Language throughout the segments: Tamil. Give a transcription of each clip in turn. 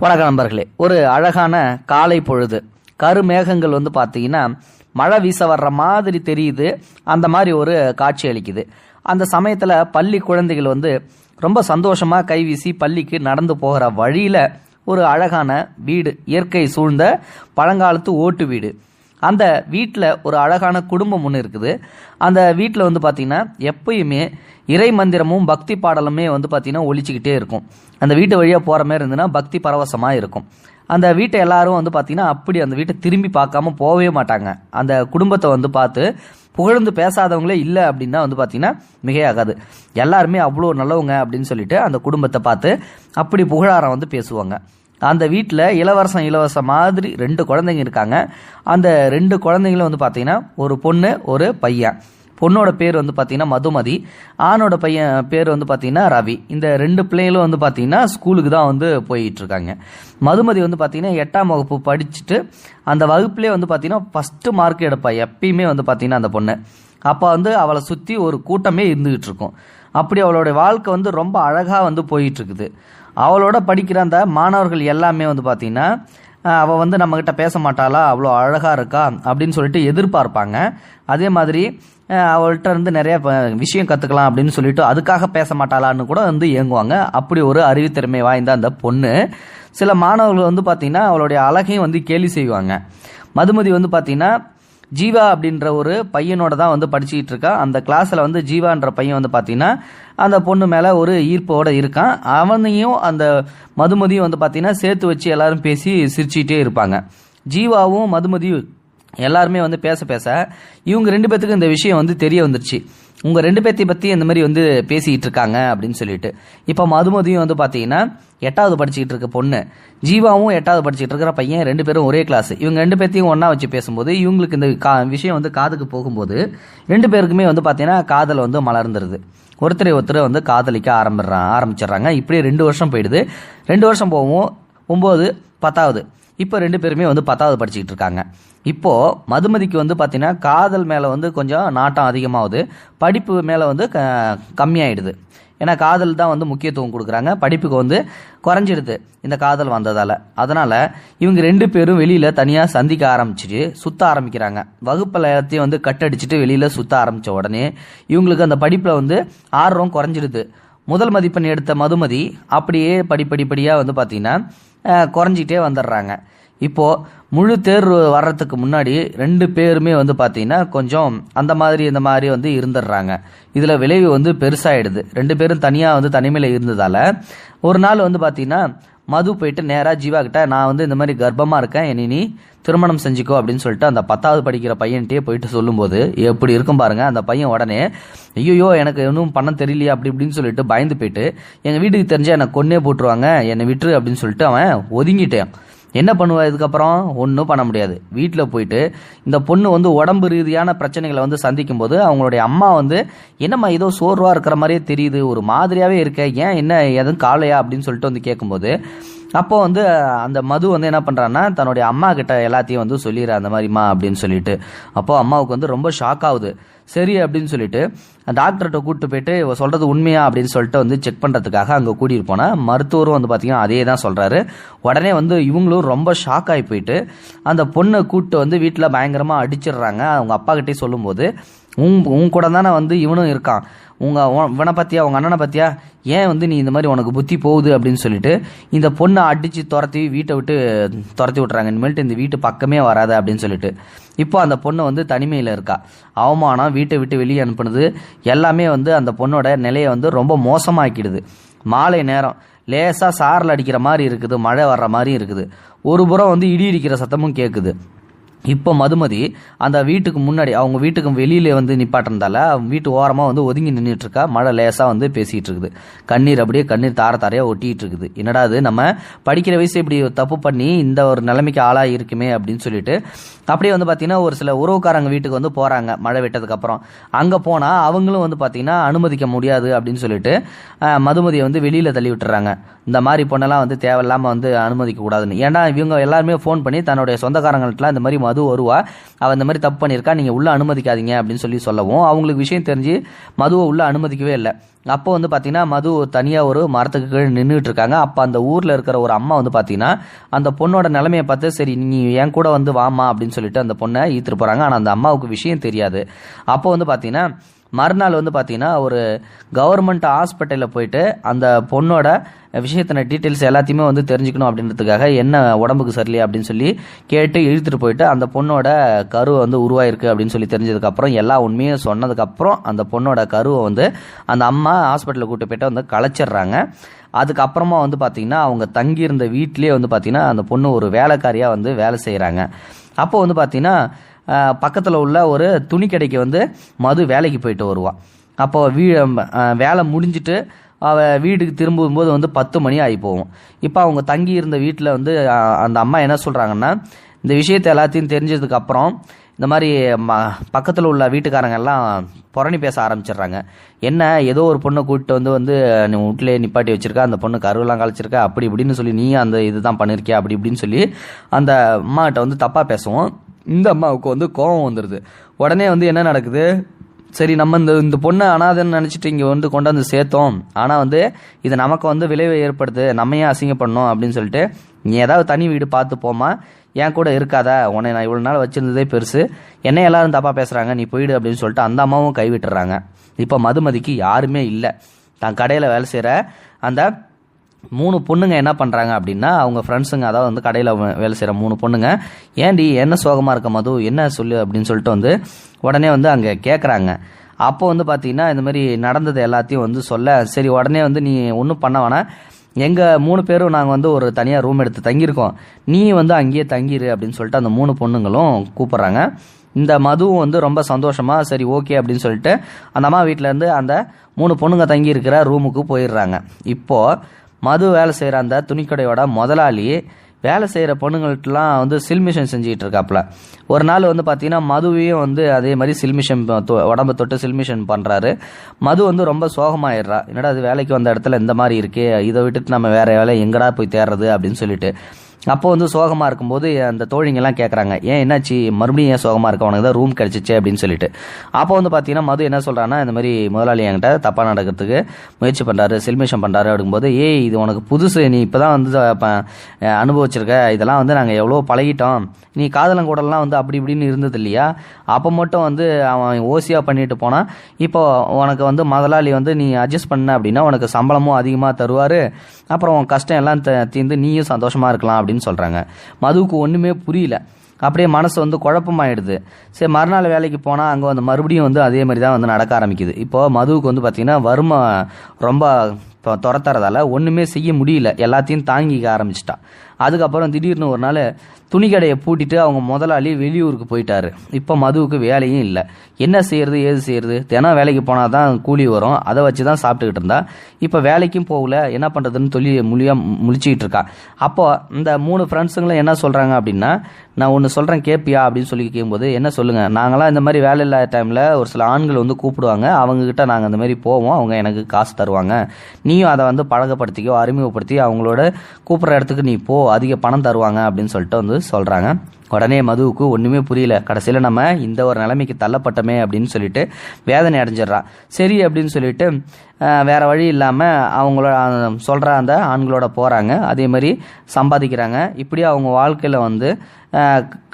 வணக்க நண்பர்களே. ஒரு அழகான காலை பொழுது. கருமேகங்கள் வந்து பார்த்தீங்கன்னா மழை வீச வர்ற மாதிரி தெரியுது. அந்த மாதிரி ஒரு காட்சி அளிக்குது. அந்த சமயத்தில் பள்ளி குழந்தைகள் வந்து ரொம்ப சந்தோஷமாக கைவீசி பள்ளிக்கு நடந்து போகிற வழியில் ஒரு அழகான வீடு இயற்கை சூழ்ந்த பழங்காலத்து ஓட்டு வீடு. அந்த வீட்டில் ஒரு அழகான குடும்பம் ஒன்று இருக்குது. அந்த வீட்டில் வந்து பார்த்திங்கன்னா எப்பயுமே இறை மந்திரமும் பக்தி பாடலுமே வந்து பார்த்திங்கன்னா ஒழிச்சிக்கிட்டே இருக்கும். அந்த வீட்டு வழியாக போகிற மாதிரி இருந்ததுன்னா பக்தி பரவசமாக இருக்கும். அந்த வீட்டை எல்லாரும் வந்து பார்த்திங்கன்னா அப்படி அந்த வீட்டை திரும்பி பார்க்காம போகவே மாட்டாங்க. அந்த குடும்பத்தை வந்து பார்த்து புகழ்ந்து பேசாதவங்களே இல்லை அப்படின்னா வந்து பார்த்தீங்கன்னா மிகையாகாது. எல்லாருமே அவ்வளோ நல்லவங்க அப்படின்னு சொல்லிட்டு அந்த குடும்பத்தை பார்த்து அப்படி புகழாரம் வந்து பேசுவாங்க. அந்த வீட்டில் இளவரசன் இலவசம் மாதிரி ரெண்டு குழந்தைங்க இருக்காங்க. அந்த ரெண்டு குழந்தைங்களும் வந்து பார்த்தீங்கன்னா ஒரு பொண்ணு ஒரு பையன். பொண்ணோட பேர் வந்து பார்த்தீங்கன்னா மதுமதி. ஆணோட பையன் பேர் வந்து பார்த்தீங்கன்னா ரவி. இந்த ரெண்டு பிள்ளைங்களும் வந்து பார்த்தீங்கன்னா ஸ்கூலுக்கு தான் வந்து போயிட்டு இருக்காங்க மதுமதி வந்து பார்த்தீங்கன்னா எட்டாம் வகுப்பு படிச்சுட்டு அந்த வகுப்புலேயே வந்து பார்த்தீங்கன்னா ஃபஸ்ட்டு மார்க் எடுப்பா. எப்பயுமே வந்து பார்த்தீங்கன்னா அந்த பொண்ணு. அப்போ வந்து அவளை சுற்றி ஒரு கூட்டமே இருந்துகிட்டு இருக்கும். அப்படி அவளோட வாழ்க்கை வந்து ரொம்ப அழகாக வந்து போயிட்டு இருக்குது அவளோட படிக்கிற அந்த மாணவர்கள் எல்லாமே வந்து பார்த்தீங்கன்னா அவள் வந்து நம்மக்கிட்ட பேச மாட்டாளா? அவ்வளோ அழகாக இருக்கா? அப்படின்னு சொல்லிட்டு எதிர்பார்ப்பாங்க. அதே மாதிரி அவள்கிட்ட இருந்து நிறைய விஷயம் கற்றுக்கலாம் அப்படின்னு சொல்லிட்டு அதுக்காக பேச மாட்டாளான்னு கூட வந்து இயங்குவாங்க அப்படி ஒரு அறிவுத்திறமை வாய்ந்த அந்த பொண்ணு. சில மாணவர்கள் வந்து பார்த்தீங்கன்னா அவளுடைய அழகையும் வந்து கேலி செய்வாங்க. மதுமதி வந்து பார்த்தீங்கன்னா ஜீவா அப்படின்ற ஒரு பையனோட தான் வந்து படிச்சுக்கிட்டு இருக்கா. அந்த கிளாஸில் வந்து ஜீவான்ற பையன் வந்து பார்த்தீங்கன்னா அந்த பொண்ணு மேலே ஒரு ஈர்ப்போட இருக்கான். அவனையும் அந்த மதுமதியும் வந்து பார்த்தீங்கன்னா சேர்த்து வச்சு எல்லாரும் பேசி சிரிச்சுக்கிட்டே இருப்பாங்க. ஜீவாவும் மதுமதியும் எல்லாருமே வந்து பேச பேச இவங்க ரெண்டு பேர்த்துக்கும் இந்த விஷயம் வந்து தெரிய வந்துருச்சு. உங்கள் ரெண்டு பேர்த்தை பற்றி இந்த மாதிரி வந்து பேசிக்கிட்டு இருக்காங்க அப்படின்னு சொல்லிட்டு. இப்போ மதுமதியும் வந்து பார்த்தீங்கன்னா எட்டாவது படிச்சுக்கிட்டு இருக்க பொண்ணு. ஜீவாவும் எட்டாவது படிச்சுட்டு இருக்கிற பையன் ரெண்டு பேரும் ஒரே கிளாஸ் இவங்க ரெண்டு பேர்த்தையும் ஒன்றா வச்சு பேசும்போது இவங்களுக்கு இந்த கா விஷயம் வந்து காதுக்கு போகும்போது ரெண்டு பேருக்குமே வந்து பார்த்தீங்கன்னா காதல் வந்து மலர்ந்துருது. ஒருத்தரை ஒருத்தர் வந்து காதலிக்க ஆரம்பிடுறாங்க ஆரம்பிச்சிடுறாங்க. இப்படியே ரெண்டு வருஷம் போயிடுது. ரெண்டு வருஷம் போகவும் ஒம்பது பத்தாவது. இப்போ ரெண்டு பேருமே வந்து பத்தாவது படிச்சுக்கிட்டு இருக்காங்க. இப்போ மதுமதிக்கு வந்து பார்த்தீங்கன்னா காதல் மேலே வந்து கொஞ்சம் நாட்டம் அதிகமாகுது. படிப்பு மேலே வந்து க கம்மியாயிடுது. ஏன்னா காதல் தான் வந்து முக்கியத்துவம் கொடுக்குறாங்க. படிப்புக்கு வந்து குறைஞ்சிடுது இந்த காதல் வந்ததால். அதனால் இவங்க ரெண்டு பேரும் வெளியில் தனியாக சந்திக்க ஆரம்பிச்சிட்டு சுற்ற ஆரம்பிக்கிறாங்க. வகுப்பில் எல்லாத்தையும் வந்து கட்டடிச்சிட்டு வெளியில் சுற்ற ஆரம்பித்த உடனே இவங்களுக்கு அந்த படிப்பில் வந்து ஆர்வம் குறைஞ்சிடுது. முதல் மதிப்பெண் எடுத்த மதுமதி அப்படியே படிப்படிப்படியாக வந்து பார்த்தீங்கன்னா குறைஞ்சிக்கிட்டே வந்துடுறாங்க. இப்போது முழு தேர்வு வர்றதுக்கு முன்னாடி ரெண்டு பேருமே வந்து பார்த்தீங்கன்னா கொஞ்சம் அந்த மாதிரி இந்த மாதிரி வந்து இருந்துடுறாங்க. இதில் விளைவு வந்து பெருசாகிடுது ரெண்டு பேரும் தனியாக வந்து தனிமையில் இருந்ததால் ஒரு நாள் வந்து பார்த்தீங்கன்னா மது போயிட்டு நேராக ஜீவா கிட்ட நான் வந்து இந்த மாதிரி கர்ப்பமாக இருக்கேன் என்னை நீ திருமணம் செஞ்சுக்கோ அப்படின்னு சொல்லிட்டு அந்த பத்தாவது படிக்கிற பையன்கிட்டயே போயிட்டு சொல்லும்போது எப்படி இருக்கும் பாருங்க அந்த பையன் உடனே ஐயோ எனக்கு இன்னும் பண்ண தெரியலையா அப்படி இப்படின்னு சொல்லிட்டு பயந்து போயிட்டு எங்கள் வீட்டுக்கு தெரிஞ்சால் என்னை கொன்னே போட்டுருவாங்க என்னை விட்டுரு அப்படின்னு சொல்லிட்டு அவன் ஒதுங்கிட்டேன். என்ன பண்ணுவா இதுக்கப்புறம்? ஒன்றும் பண்ண முடியாது. வீட்டில் போயிட்டு இந்த பொண்ணு வந்து உடம்பு ரீதியான பிரச்சனைகளை வந்து சந்திக்கும் போது அவங்களுடைய அம்மா வந்து என்னம்மா ஏதோ சோர்வாக இருக்கிற மாதிரியே தெரியுது ஒரு மாதிரியாகவே இருக்க ஏன் என்ன எதுவும் காலையா அப்படின்னு சொல்லிட்டு வந்து கேட்கும்போது அப்போ வந்து அந்த மது வந்து என்ன பண்ணுறான்னா தன்னுடைய அம்மா கிட்ட எல்லாத்தையும் வந்து சொல்லிடுற அந்த மாதிரிம்மா அப்படின்னு சொல்லிட்டு. அப்போ அம்மாவுக்கு வந்து ரொம்ப ஷாக் ஆகுது. சரி அப்படின்னு சொல்லிட்டு டாக்டர்கிட்ட கூப்பிட்டு போயிட்டு இவ சொல்றது உண்மையா அப்படின்னு சொல்லிட்டு வந்து செக் பண்ணுறதுக்காக அங்கே கூட்டிகிட்டு போனால் மருத்துவரும் வந்து பார்த்தீங்கன்னா அதே தான் சொல்கிறாரு உடனே வந்து இவங்களும் ரொம்ப ஷாக் ஆகி போயிட்டு அந்த பொண்ணை கூப்பிட்டு வந்து வீட்டில் பயங்கரமாக அடிச்சிடுறாங்க. அவங்க அப்பா கிட்டே சொல்லும்போது உன் உன் கூட தானே வந்து இவனும் இருக்கான். உங்கள் உன் இவனை பற்றியா உங்கள் அண்ணனை பற்றியா ஏன் வந்து நீ இந்த மாதிரி உனக்கு புத்தி போகுது அப்படின்னு சொல்லிட்டு இந்த பொண்ணை அடித்து துரத்தி வீட்டை விட்டு துரத்தி விட்டுறாங்க. இனிமேல்ட்டு இந்த வீட்டு பக்கமே வராது அப்படின்னு சொல்லிட்டு. இப்போ அந்த பொண்ணு வந்து தனிமையில் இருக்கா. அவமானம் வீட்டை விட்டு வெளியே அனுப்புனது எல்லாமே வந்து அந்த பொண்ணோட நிலையை வந்து ரொம்ப மோசமாக்கிடுது. மாலை நேரம் லேசாக சாரில் அடிக்கிற மாதிரி இருக்குது மழை வர்ற மாதிரி இருக்குது. ஒரு புறம் வந்து இடி இடிக்கிற சத்தமும் கேட்குது இப்போ மதுமதி அந்த வீட்டுக்கு முன்னாடி அவங்க வீட்டுக்கு வெளியில வந்து நிப்பாட்டிருந்தால அவங்க வீட்டு ஓரமாக வந்து ஒதுங்கி நின்றுட்டு இருக்கா மழை லேசாக வந்து பேசிகிட்டு இருக்குது கண்ணீர் அப்படியே கண்ணீர் தார தாரையாக ஒட்டிகிட்டு இருக்குது என்னடா அது நம்ம படிக்கிற வயசு இப்படி தப்பு பண்ணி இந்த ஒரு நிலைமைக்கு ஆளாக இருக்குமே அப்படின்னு சொல்லிட்டு அப்படியே வந்து பார்த்தீங்கன்னா ஒரு சில உறவுக்காரங்க வீட்டுக்கு வந்து போகிறாங்க மழை விட்டதுக்கப்புறம் அங்கே போனால் அவங்களும் வந்து பார்த்தீங்கன்னா அனுமதிக்க முடியாது அப்படின்னு சொல்லிட்டு மதுமதியை வந்து வெளியில் தள்ளி விட்டுறாங்க. இந்த மாதிரி பொண்ணெல்லாம் வந்து தேவையில்லாமல் வந்து அனுமதிக்க கூடாதுன்னு ஏன்னா இவங்க எல்லாருமே ஃபோன் பண்ணி தன்னுடைய சொந்தக்காரங்கள்ட்டலாம் இந்த மாதிரி மது வருவா அவள் இந்த மாதிரி தப்பு பண்ணியிருக்கா நீங்கள் உள்ளே அனுமதிக்காதீங்க அப்படின்னு சொல்லி சொல்லவும் அவங்களுக்கு விஷயம் தெரிஞ்சு மதுவை உள்ளே அனுமதிக்கவே இல்லை. அப்போ வந்து பார்த்தீங்கன்னா மது தனியாக ஒரு மரத்துக்கு கீழே நின்றுட்டு இருக்காங்க அப்போ அந்த ஊரில் இருக்கிற ஒரு அம்மா வந்து பார்த்தீங்கன்னா அந்த பொண்ணோட நிலைமையை பார்த்து சரி நீ என் கூட வந்து வாமா அப்படின்னு சொல்லிட்டு அந்த பொண்ணை ஈத்துட்டு போகிறாங்க ஆனால் அந்த அம்மாவுக்கு விஷயம் தெரியாது. அப்போ வந்து பார்த்தீங்கன்னா மறுநாள் வந்து பார்த்தீங்கன்னா ஒரு கவர்மெண்ட் ஹாஸ்பிட்டலில் போயிட்டு அந்த பொண்ணோட விஷயத்தின டீட்டெயில்ஸ் எல்லாத்தையுமே வந்து தெரிஞ்சுக்கணும் அப்படின்றதுக்காக என்ன உடம்புக்கு சரியில்லை அப்படின்னு சொல்லி கேட்டு இழுத்துட்டு போயிட்டு அந்த பொண்ணோட கருவை வந்து உருவாயிருக்கு அப்படின்னு சொல்லி தெரிஞ்சதுக்கப்புறம் எல்லா உண்மையும் சொன்னதுக்கப்புறம் அந்த பொண்ணோட கருவை வந்து அந்த அம்மா ஹாஸ்பிட்டலில் கூட்டு போயிட்டு வந்து கலைச்சிடுறாங்க அதுக்கப்புறமா வந்து பார்த்தீங்கன்னா அவங்க தங்கியிருந்த வீட்டிலேயே வந்து பார்த்தீங்கன்னா அந்த பொண்ணு ஒரு வேலைக்காரியாக வந்து வேலை செய்கிறாங்க அப்போ வந்து பார்த்தீங்கன்னா பக்கத்தில் உள்ள ஒரு துணி கடைக்கு வந்து மது வேலைக்கு போயிட்டு வருவாள் அப்போ வீ வேலை முடிஞ்சிட்டு அவள் வீட்டுக்கு திரும்பும்போது வந்து பத்து மணி ஆகி போகும். இப்போ அவங்க தங்கி இருந்த வீட்டில் வந்து அந்த அம்மா என்ன சொல்கிறாங்கன்னா இந்த விஷயத்தை எல்லாத்தையும் தெரிஞ்சதுக்கப்புறம் இந்த மாதிரி ம பக்கத்தில் உள்ள வீட்டுக்காரங்க எல்லாம் புரணி பேச ஆரம்பிச்சிடுறாங்க. என்ன ஏதோ ஒரு பொண்ணை கூப்பிட்டு வந்து வந்து நீ வீட்டிலே நிப்பாட்டி வச்சுருக்கா அந்த பொண்ணு கருவெல்லாம் கழிச்சிருக்கா அப்படி இப்படின்னு சொல்லி நீ அந்த இதுதான் பண்ணியிருக்கியா அப்படி இப்படின்னு சொல்லி அந்த அம்மாகிட்ட வந்து தப்பாக பேசுவோம். இந்த அம்மாவுக்கு வந்து கோபம் வந்துடுது உடனே வந்து என்ன நடக்குது? சரி நம்ம இந்த இந்த பொண்ணை அனாதைன்னு நினச்சிட்டு இங்கே வந்து கொண்டாந்து சேர்த்தோம். ஆனால் வந்து இது நமக்கு வந்து விளைவை ஏற்படுது நம்ம ஏன் அசிங்கப்படணும் அப்படின்னு சொல்லிட்டு நீ ஏதாவது தனி வீடு பார்த்து போமா என் கூட இருக்காத. உன்னை நான் இவ்வளோ நாள் வச்சுருந்ததே பெருசு. என்னை எல்லாரும் தப்பாக பேசுகிறாங்க நீ போயிடு அப்படின்னு சொல்லிட்டு அந்த அம்மாவும் கைவிட்டுறாங்க. இப்போ மதுமதிக்கு யாருமே இல்லை. தான் கடையில் வேலை செய்கிற அந்த மூணு பொண்ணுங்க என்ன பண்ணுறாங்க அப்படின்னா அவங்க ஃப்ரெண்ட்ஸுங்க அதாவது வந்து கடையில் வேலை செய்கிற மூணு பொண்ணுங்க ஏன்டி என்ன சோகமாக இருக்க மது? என்ன சொல்லு? அப்படின்னு சொல்லிட்டு வந்து உடனே வந்து அங்கே கேட்குறாங்க அப்போ வந்து பார்த்தீங்கன்னா இந்த மாதிரி நடந்தது எல்லாத்தையும் வந்து சொல்ல சரி உடனே வந்து நீ ஒன்றும் பண்ண வேணாம். எங்கள் மூணு பேரும் நாங்கள் வந்து ஒரு தனியாக ரூம் எடுத்து தங்கியிருக்கோம். நீ வந்து அங்கேயே தங்கிரு அப்படின்னு சொல்லிட்டு அந்த மூணு பொண்ணுங்களும் கூப்பிட்றாங்க. இந்த மதுவும் வந்து ரொம்ப சந்தோஷமாக சரி ஓகே அப்படின்னு சொல்லிட்டு அந்த அம்மா வீட்டிலேருந்து அந்த மூணு பொண்ணுங்க தங்கி இருக்கிற ரூமுக்கு போயிடுறாங்க. இப்போது மது வேலை செய்கிற அந்த துணிக்கடையோட முதலாளி வேலை செய்கிற பொண்ணுங்கள்ட்டலாம் வந்து சில்மிஷன் செஞ்சுக்கிட்டு இருக்காப்புல. ஒரு நாள் வந்து பார்த்தீங்கன்னா மதுவையும் வந்து அதே மாதிரி சில்மிஷன் தொ- உடம்ப தொட்டு சில்மிஷன் பண்ணுறாரு மது வந்து ரொம்ப சோகமாயிடுறா. என்னடா அது வேலைக்கு வந்த இடத்துல இந்த மாதிரி இருக்கே இதை விட்டுட்டு நம்ம வேற வேலை எங்கடா போய் தேடுறது அப்படின்னு சொல்லிட்டு. அப்போ வந்து சோகமாக இருக்கும்போது அந்த தோழிங்கெல்லாம் கேட்குறாங்க ஏன் என்னாச்சு? மறுபடியும் ஏன் சோகமாக இருக்க? உனக்கு தான் ரூம் கிடச்சிச்சு அப்படின்னு சொல்லிட்டு. அப்போ வந்து பார்த்தீங்கன்னா மது என்ன சொல்கிறான்னா இந்த மாதிரி முதலாளி என்கிட்ட தப்பாக நடக்கிறதுக்கு முயற்சி பண்ணுறாரு சில்மிஷம் பண்ணுறாரு அப்படிங்கும்போது ஏய் இது உனக்கு புதுசு நீ இப்போ தான் வந்து அனுபவிச்சிருக்க. இதெல்லாம் வந்து நாங்கள் எவ்வளோ பழகிட்டோம். நீ காதலங்கூடலாம் வந்து அப்படி இப்படின்னு இருந்தது இல்லையா? அப்போ மட்டும் வந்து அவன் ஓசியாக பண்ணிட்டு போனான் இப்போ உனக்கு வந்து முதலாளி வந்து நீ அட்ஜஸ்ட் பண்ண அப்படின்னா உனக்கு சம்பளமும் அதிகமாக தருவார். அப்புறம் உன் கஷ்டம் எல்லாம் தீர்ந்து நீயும் சந்தோஷமாக இருக்கலாம் அப்படின்னு சொல்கிறாங்க மதுவுக்கு ஒன்றுமே புரியல. அப்படியே மனசு வந்து குழப்பமாயிடுது. சரி மறுநாள் வேலைக்கு போனால் அங்கே வந்து மறுபடியும் வந்து அதே மாதிரி தான் வந்து நடக்க ஆரம்பிக்குது. இப்போது மதுவுக்கு வந்து பார்த்திங்கன்னா வறுமை ரொம்ப இப்போ துரத்துறதால ஒன்றுமே செய்ய முடியல. எல்லாத்தையும் தாங்கிக்க ஆரம்பிச்சிட்டா. அதுக்கப்புறம் திடீர்னு ஒரு நாள் துணிக்கடையை பூட்டிட்டு அவங்க முதலாளி வெளியூருக்கு போயிட்டாரு. இப்போ மதுவுக்கு வேலையும் இல்லை. என்ன செய்யறது ஏது செய்யறது? தினம் வேலைக்கு போனால் தான் கூலி வரும். அதை வச்சு தான் சாப்பிட்டுக்கிட்டு இருந்தா. இப்போ வேலைக்கும் போகல. என்ன பண்ணுறதுன்னு சொல்லி முழியா முழிச்சிக்கிட்டு இருக்கா. அப்போ இந்த மூணு ஃப்ரெண்ட்ஸுங்களும் என்ன சொல்கிறாங்க அப்படின்னா நான் ஒன்று சொல்கிறேன் கேப்பியா அப்படின்னு சொல்லி கேட்கும்போது என்ன சொல்லுங்கள் நாங்களாம் இந்த மாதிரி வேலை இல்லாத டைமில் ஒரு சில ஆண்கள் வந்து கூப்பிடுவாங்க. அவங்கக்கிட்ட நாங்கள் அந்த மாதிரி போவோம். அவங்க எனக்கு காசு தருவாங்க. நீயும் அதை வந்து பழகப்படுத்திக்கோ அறிமுகப்படுத்தி அவங்களோட கூப்பிட்ற இடத்துக்கு நீ போ. அதிக பணம் தருவாங்க அப்படின்னு சொல்லிட்டு வந்து சொல்கிறாங்க உடனே மதுவுக்கு ஒன்றுமே புரியல. கடைசியில் நம்ம இந்த ஒரு நிலைமைக்கு தள்ளப்பட்டோமே அப்படின்னு சொல்லிட்டு வேதனை அடைஞ்சிடுறான் சரி அப்படின்னு சொல்லிட்டு வேறு வழி இல்லாமல் அவங்களோட சொல்கிற அந்த ஆண்களோட போகிறாங்க அதே மாதிரி சம்பாதிக்கிறாங்க. இப்படி அவங்க வாழ்க்கையில் வந்து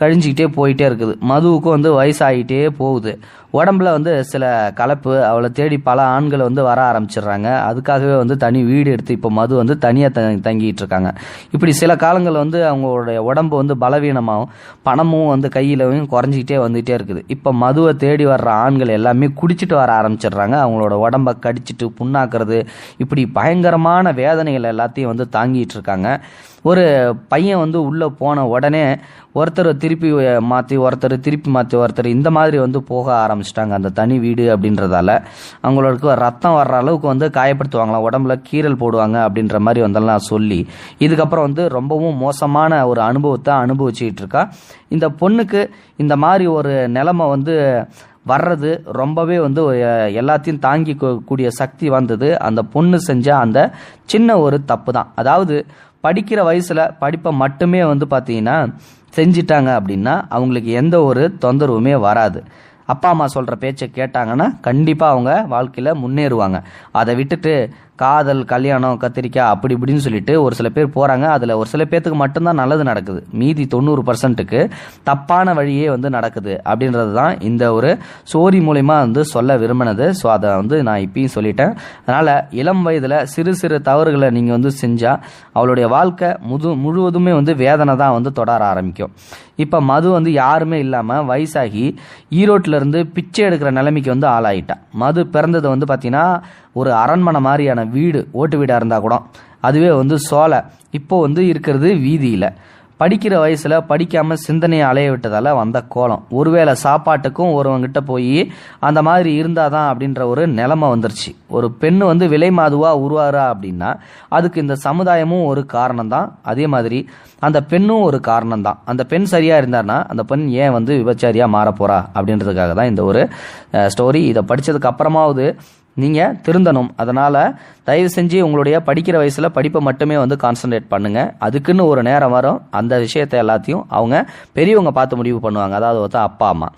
கழிஞ்சிக்கிட்டே போயிட்டே இருக்குது. மதுவுக்கும் வந்து வயசாகிட்டே போகுது. உடம்புல வந்து சில கலப்பு அவளை தேடி பல ஆண்கள் வந்து வர ஆரம்பிச்சிடுறாங்க. அதுக்காகவே வந்து தனி வீடு எடுத்து இப்போ மது வந்து தனியாக த தங்கிட்டு இருக்காங்க. இப்படி சில காலங்கள் வந்து அவங்களுடைய உடம்பு வந்து பலவீனமாகவும் பணமும் வந்து கையிலவும் குறைஞ்சிக்கிட்டே வந்துகிட்டே இருக்குது. இப்போ மதுவை தேடி வர்ற ஆண்கள் எல்லாமே குடிச்சிட்டு வர ஆரம்பிச்சிடுறாங்க. அவங்களோட உடம்ப கடிச்சிட்டு புண்ணாக்குறது இப்படி பயங்கரமான வேதனைகள் எல்லாத்தையும் வந்து தாங்கிட்டு இருக்காங்க ஒரு பையன் வந்து உள்ளே போன உடனே ஒருத்தர் திருப்பி மாற்றி ஒருத்தர் திருப்பி மாற்றி ஒருத்தர் இந்த மாதிரி வந்து போக ஆரம்பிச்சிட்டாங்க அந்த தனி வீடு அப்படின்றதால. அவங்களுக்கு ரத்தம் வர்ற அளவுக்கு வந்து காயப்படுத்துவாங்களாம் உடம்புல கீறல் போடுவாங்க அப்படின்ற மாதிரி வந்தெல்லாம் சொல்லி இதுக்கப்புறம் வந்து ரொம்பவும் மோசமான ஒரு அனுபவத்தை அனுபவிச்சுக்கிட்டு இருக்கா இந்த பொண்ணுக்கு இந்த மாதிரி ஒரு நிலமை வந்து வர்றது ரொம்பவே வந்து எல்லாத்தையும் தாங்கி கூடிய சக்தி வந்தது. அந்த பொண்ணு செஞ்ச அந்த சின்ன ஒரு தப்பு தான் அதாவது படிக்கிற வயசில் படிப்பை மட்டுமே வந்து பார்த்தீங்கன்னா செஞ்சிட்டாங்க அப்படின்னா அவங்களுக்கு எந்த ஒரு தொந்தரவுமே வராது. அப்பா அம்மா சொல்கிற பேச்சை கேட்டாங்கன்னா கண்டிப்பாக அவங்க வாழ்க்கையில் முன்னேறுவாங்க. அதை விட்டுட்டு காதல் கல்யாணம் கத்திரிக்காய் அப்படி இப்படின்னு சொல்லிட்டு ஒரு சில பேர் போகிறாங்க அதில் ஒரு சில பேர்த்துக்கு மட்டும்தான் நல்லது நடக்குது. மீதி தொண்ணூறு பர்சன்ட்டுக்கு தப்பான வழியே வந்து நடக்குது அப்படின்றது தான் இந்த ஒரு ஸ்டோரி மூலிமா வந்து சொல்ல விரும்பினது. ஸோ அதை வந்து நான் இப்பயும் சொல்லிட்டேன். அதனால் இளம் வயதில் சிறு சிறு தவறுகளை நீங்கள் வந்து செஞ்சால் அவளுடைய வாழ்க்கை முது முழுவதுமே வந்து வேதனை தான் வந்து தொடர ஆரம்பிக்கும். இப்போ மது வந்து யாருமே இல்லாமல் வயசாகி ஈரோட்டில் இருந்து பிச்சை எடுக்கிற நிலைமைக்கு வந்து ஆளாயிட்டான் மது பிறந்தது வந்து பார்த்தீங்கன்னா ஒரு அரண்மனை மாதிரியான வீடு ஓட்டு வீடாக இருந்தால் கூட. அதுவே வந்து சோலை. இப்போ வந்து இருக்கிறது வீதியில். படிக்கிற வயசில் படிக்காமல் சிந்தனையை அலைய விட்டதால் வந்த கோலம். ஒருவேளை சாப்பாட்டுக்கும் ஒருவங்கிட்ட போய் அந்த மாதிரி இருந்தால் தான் அப்படின்ற ஒரு நிலைமை வந்துருச்சு. ஒரு பெண் வந்து விலை மாதுவாக உருவாரா அப்படின்னா அதுக்கு இந்த சமுதாயமும் ஒரு காரணம் தான் அதே மாதிரி அந்த பெண்ணும் ஒரு காரணம் தான் அந்த பெண் சரியாக இருந்தார்னா அந்த பெண் ஏன் வந்து விபச்சாரியாக மாறப்போகிறா அப்படின்றதுக்காக தான் இந்த ஒரு ஸ்டோரி இதை படித்ததுக்கு அப்புறமாவது நீங்கள் திருந்தணும். அதனால் தயவு செஞ்சு உங்களுடைய படிக்கிற வயசில் படிப்பை மட்டுமே வந்து கான்சன்ட்ரேட் பண்ணுங்கள் அதுக்குன்னு ஒரு நேரம் வரும். அந்த விஷயத்தை எல்லாத்தையும் அவங்க பெரியவங்க பார்த்து முடிவு பண்ணுவாங்க. அதாவது பார்த்தா அப்பா அம்மா.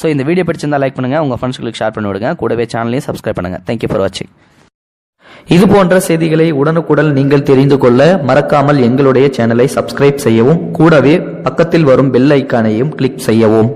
ஸோ இந்த வீடியோ பிடிச்சிருந்தா லைக் பண்ணுங்கள் உங்கள் ஃப்ரெண்ட்ஸ்களுக்கு ஷேர் பண்ணி விடுங்க. கூடவே சேனலையும் சப்ஸ்கிரைப் பண்ணுங்கள் தேங்க்யூ ஃபார் வாட்சிங் இது போன்ற செய்திகளை உடனுக்குடன் நீங்கள் தெரிந்து கொள்ள மறக்காமல் எங்களுடைய சேனலை சப்ஸ்கிரைப் செய்யவும் கூடவே பக்கத்தில் வரும் பெல் ஐக்கானையும் கிளிக் செய்யவும்.